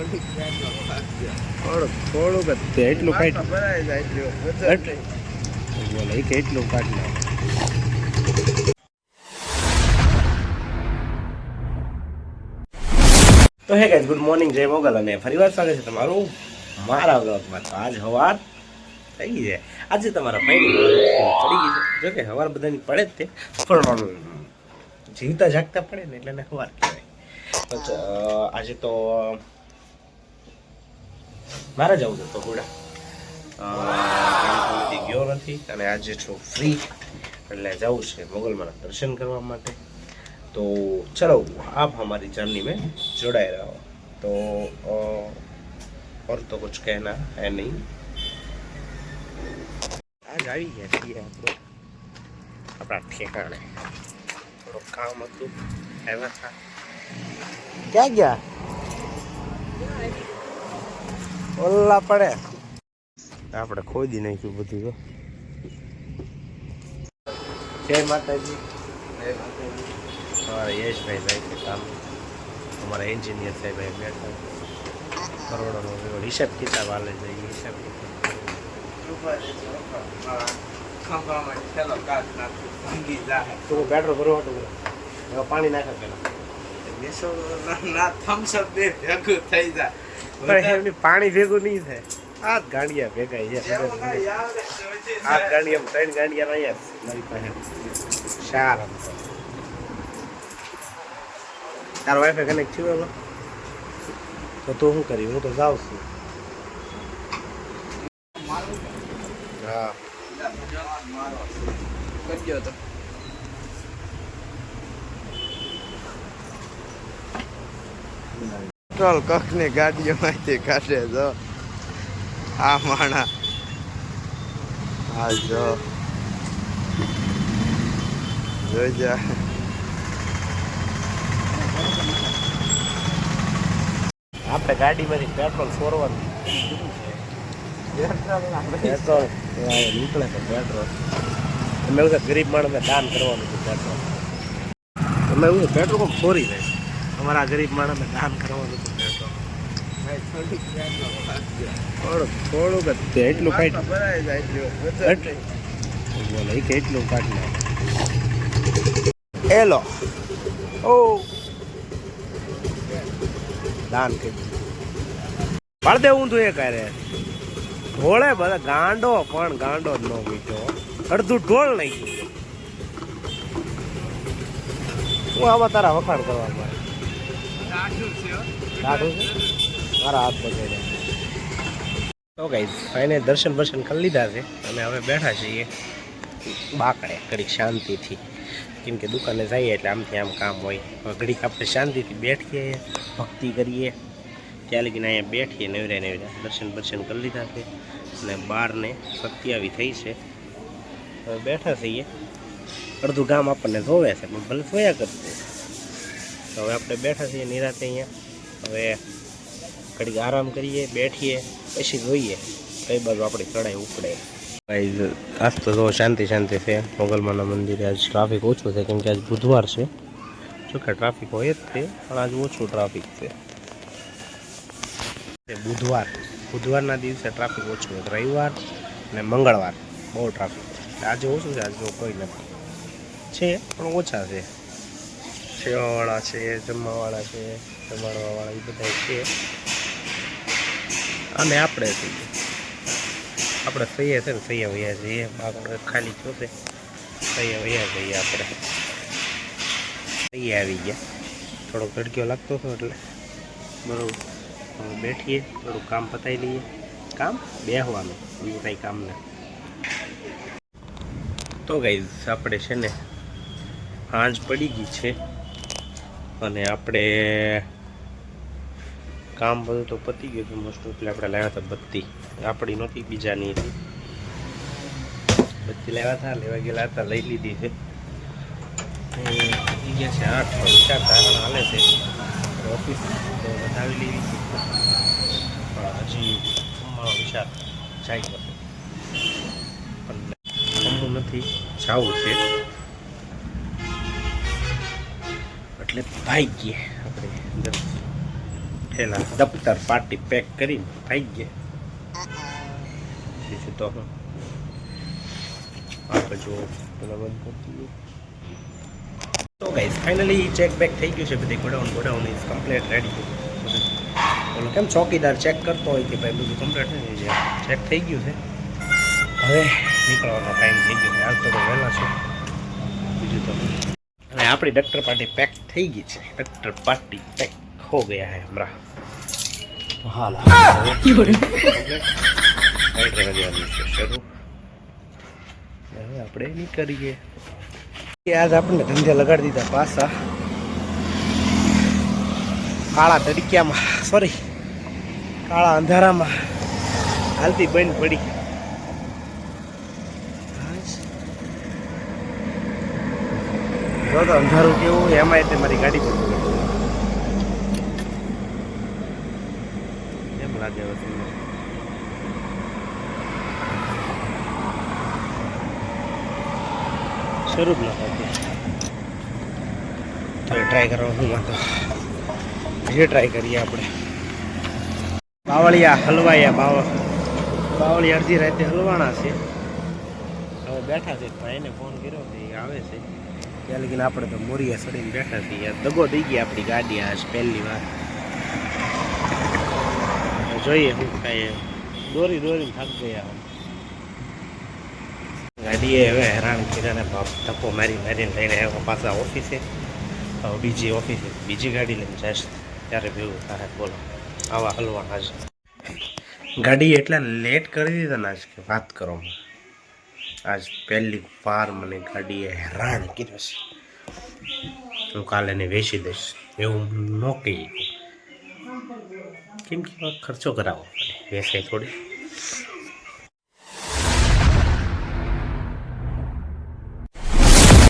થોડુંક થોડુંક જ તે એટલું કાઢ બોલે એ એટલું કાઢ તો હે ગાઈઝ ગુડ મોર્નિંગ જય મોગલ અને ફરીવાર સ્વાગત છે તમારું મારા વ્લોગમાં. તો આજ સવાર થઈ ગઈ છે. આજે તમારા પહેલી પડી ગઈ છે. જો કે સવાર બધાની પડે જ તે પણ જીવતા જાગતા પડે ને એટલે ને સવાર કહેવાય. આજે તો મારે જવું છે તો હુડા ગયો નથી અને આજે છું ફ્રી એટલે જવું છે મોગલમાના દર્શન કરવા માટે तो चलो आप हमारी जर्नी में जुड़े रहो तो अ, और तो कुछ कहना है नहीं આજ આવી ગયા છીએ આપણે આપણા ઠેકાણે થોડુંક કામ હતું આવ્યા હતા ક્યાં ગયા ઓલા પડે. આપણે ખોદી નાખ્યું બધું તો જય માતાજી. જય અમારા યશભાઈ ભાઈ છે કામ. અમારા એન્જિનિયર સાહેબ ભાઈ બેઠા. કરોડોનો એવો હિસાબ કિતાબ હાલે છે એ હિસાબ કિતાબ. પેટ્રોલ ભરવા તો એમાં પાણી નાખે પેલા. પણ એમની પાણી ભેગું નહીં થાય. આ ગાંડિયા ભેગા છે. આ ગાંડિયા ત્રણ ગાંડિયા રહ્યા મારી પાસે. ચાર તો. તારો વાઈફાઈ કનેક્ટ થયું એમાં તો તું શું કરી હું તો જાઉં છું. હા. પેટ્રોલ કખની ગાડીઓમાંથી કાઢે જો. આ માણા. આ જો. જોઈ જા. આપણે ગાડીમાંથી પેટ્રોલ સોરવાનું પેટ્રોલ નીકળે છે પેટ્રોલ. એમ એવું ગરીબ માણસને દાન કરવાનું છે પેટ્રોલ. એમ એવું પેટ્રોલ પંપ છોરી જાય અમારા ગરીબ માણસને દાન કરવાનું થોડુંક જ તે એટલું કાઢ બોલે એ કે એટલું કાઢ નાખ એલો દાન કરી પાડ દે એ કરે ઢોળે બધા ગાંડો, પણ ગાંડો જ ન મીઠો. અડધું ઢોળ નહીં. હું આમાં તારા વખાણ કરવા મારા હાથ તો કઈ ફાઇનલ દર્શન બર્શન કરી લીધા છે. અને હવે બેઠા છીએ બાકડે, ઘડીક શાંતિથી. કેમ કે દુકાને જઈએ એટલે આમથી આમ કામ હોય. હવે ઘડીક આપણે શાંતિથી બેઠીએ ભક્તિ કરીએ. ત્યાં લગીને અહીંયા બેઠીએ નવરે નવરે દર્શન બર્શન કરી લીધા છે. અને બારને સત્યાવી થઈ છે. હવે બેઠા છીએ. અડધું ગામ આપણને જોવે છે, પણ ભલે જોયા કરશે. તો હવે આપણે બેઠા છીએ નિરાતે અહીંયા. હવે ઘડીક આરામ કરીએ, બેઠીએ, પછી જોઈએ. કઈ બાજુ આપણી ચડાઈ ઉપડે. ભાઈ આજ તો જો શાંતિ શાંતિ છે. મોગલમાના મંદિરે આજ ટ્રાફિક ઓછું છે, કેમ કે આજ બુધવાર છે. જો કે ટ્રાફિક હોય જ છે, પણ આજ ઓછું ટ્રાફિક છે. બુધવાર. બુધવારના દિવસે ટ્રાફિક ઓછું હોય. રવિવાર અને મંગળવાર બહુ ટ્રાફિક આજે ઓછું છે, આજે કોઈ નથી. છે, પણ ઓછા છે. સેવાવાળા છે, જમવાવાળા છે, જમાડવાવાળા એ બધા છે. અને આપણે છીએ આપણે સહીએ છે ને સહીએ વૈયા જઈએ. આપણે ખાલી જોશે સહીએ વૈયા જઈએ આપણે. સહીએ આવી ગયા. થોડો ઘડક્યો લાગતો હતો એટલે. બરાબર. બેઠીએ, થોડું કામ પતાવી લઈએ. કામ? બેહવાનું. બીજું કાંઈ કામ ને. તો ગઈ આપણે છે ને સાંજ પડી ગઈ છે. અને આપણે કામ બધું તો પતી ગયું હતું મોસ્ટ ઓફલી આપણે લાવ્યા હતા બત્તી. આપણી નહોતી, બીજાની હતી. બત્તી લાવ્યા હતા, લેવા ગયેલા હતા, લઈ લીધી છે. થઈ ગયા છે આઠ વિચાર તારણ હાલે છે. તો વધાવી લીધી પણ હજી વિચાર જાય છે. પણ નથી, જવું છે. એટલે ભાઈ ગયે આપણે થેલા દફતર પાર્ટી પેક કરીને ભાગીએ બીજું તો હું આ બાજુ પેલા બંધ તો ગાઈઝ ફાઇનલી ચેક બેક થઈ ગયું છે, બધી godown godown is complete ready ઓલો કેમ ચોકીદાર ચેક કરતો હોય કે ભાઈ બધું કમ્પ્લીટ થઈ છે ચેક થઈ ગયું છે. હવે નીકળવાનો ટાઈમ થઈ ગયો છે. હાલ તો વહેલા છે. બીજું તો આપણી ડૉક્ટર પાર્ટી પેક થઈ ગઈ છે. ડૉક્ટર પાર્ટી પેક હો ગયા હે હમણાં હાલ શરૂ. હવે આપણે નીકળીએ આજ આપણને ધંધે લગાડી દીધા પાછા. કાળા તડક્યામાં સોરી કાળા અંધારામાં હાલતી બંધ પડી. જો તો અંધારું કેવું એમાં તે મારી ગાડી પર કેમ લાગે હવે તમને? શરૂ જ થતી ટ્રાય કરવા હું વાંધો જે ટ્રાય કરીએ આપણે. બાવળિયા હલવાયા બાવ, બાવળિયા અડધી રાતે હલવાના છે. હવે બેઠા છે ભાઈને ફોન કર્યો આવે છે. ત્યાં લગીને આપણે તો મોરિયા સડીને બેઠા છીએ. દગો થઈ ગયા આપણી ગાડી આજ પહેલી વાર. જોઈએ હું કાંઈ દોરી દોરીને થાક ગયા ગાડીએ હવે હેરાન કર્યાને ધક્કો મારી મારીને લઈને આવ્યા પાછા ઓફિસે. બીજી ઓફિસે, બીજી ગાડી લઈને જઈશ ત્યારે ભેગું તારે બોલો, આવા હલવાના છે. ગાડી એટલા લેટ કરી દીધા ના આજ કે વાત કરો. માં. આજ પહેલી વાર મને ગાડીએ હેરાન કર્યો છે. હું કાલે એને વેચી દઈશ. એવું ન કહી કેમ કે ખર્ચો કરાવો પડે. વેચાય થોડી.